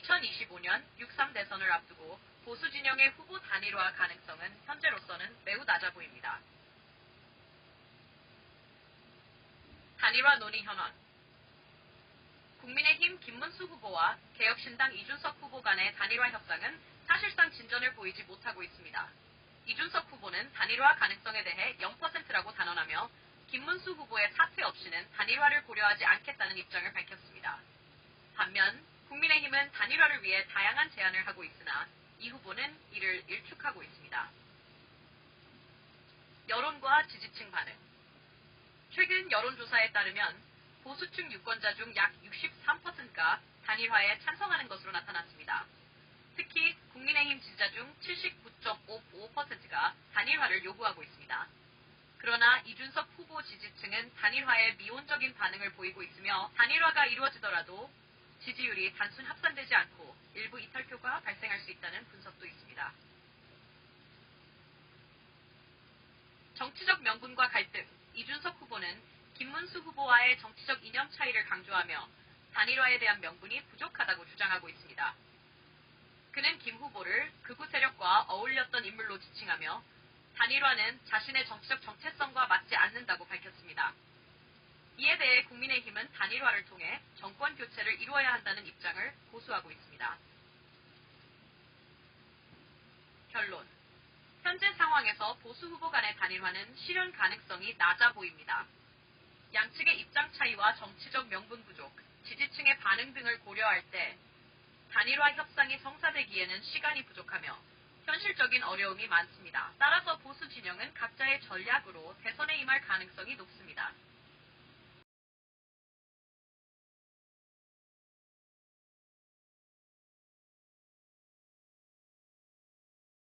2025년 6.3 대선을 앞두고 보수 진영의 후보 단일화 가능성은 현재로서는 매우 낮아 보입니다. 단일화 논의 현황 국민의힘 김문수 후보와 개혁신당 이준석 후보 간의 단일화 협상은 사실상 진전을 보이지 못하고 있습니다. 이준석 후보는 단일화 가능성에 대해 0%라고 단언하며 김문수 후보의 사퇴 없이는 단일화를 고려하지 않겠다는 입장을 밝혔습니다. 반면 국민의힘은 단일화를 위해 다양한 제안을 하고 있으나 이 후보는 이를 일축하고 있습니다. 여론과 지지층 반응 최근 여론조사에 따르면 보수층 유권자 중 약 63%가 단일화에 찬성하는 것으로 나타났습니다. 특히 국민의힘 지지자 중 79.55%가 단일화를 요구하고 있습니다. 그러나 이준석 후보 지지층은 단일화에 미온적인 반응을 보이고 있으며 단일화가 이루어지더라도 지지율이 단순 합산되지 않고 일부 이탈표가 발생할 수 있다는 분석도 있습니다. 정치적 명분과 갈등, 이준석 후보는 김문수 후보와의 정치적 이념 차이를 강조하며 단일화에 대한 명분이 부족하다고 주장하고 있습니다. 그는 김 후보를 극우 세력과 어울렸던 인물로 지칭하며 단일화는 자신의 정치적 정체성과 맞지 않는다고 밝혔습니다. 이에 대해 국민의힘은 단일화를 통해 정권 교체를 이루어야 한다는 입장을 고수하고 있습니다. 결론. 현재 상황에서 보수 후보 간의 단일화는 실현 가능성이 낮아 보입니다. 양측의 입장 차이와 정치적 명분 부족, 지지층의 반응 등을 고려할 때 단일화 협상이 성사되기에는 시간이 부족하며 현실적인 어려움이 많습니다. 따라서 보수 진영은 각자의 전략으로 대선에 임할 가능성이 높습니다.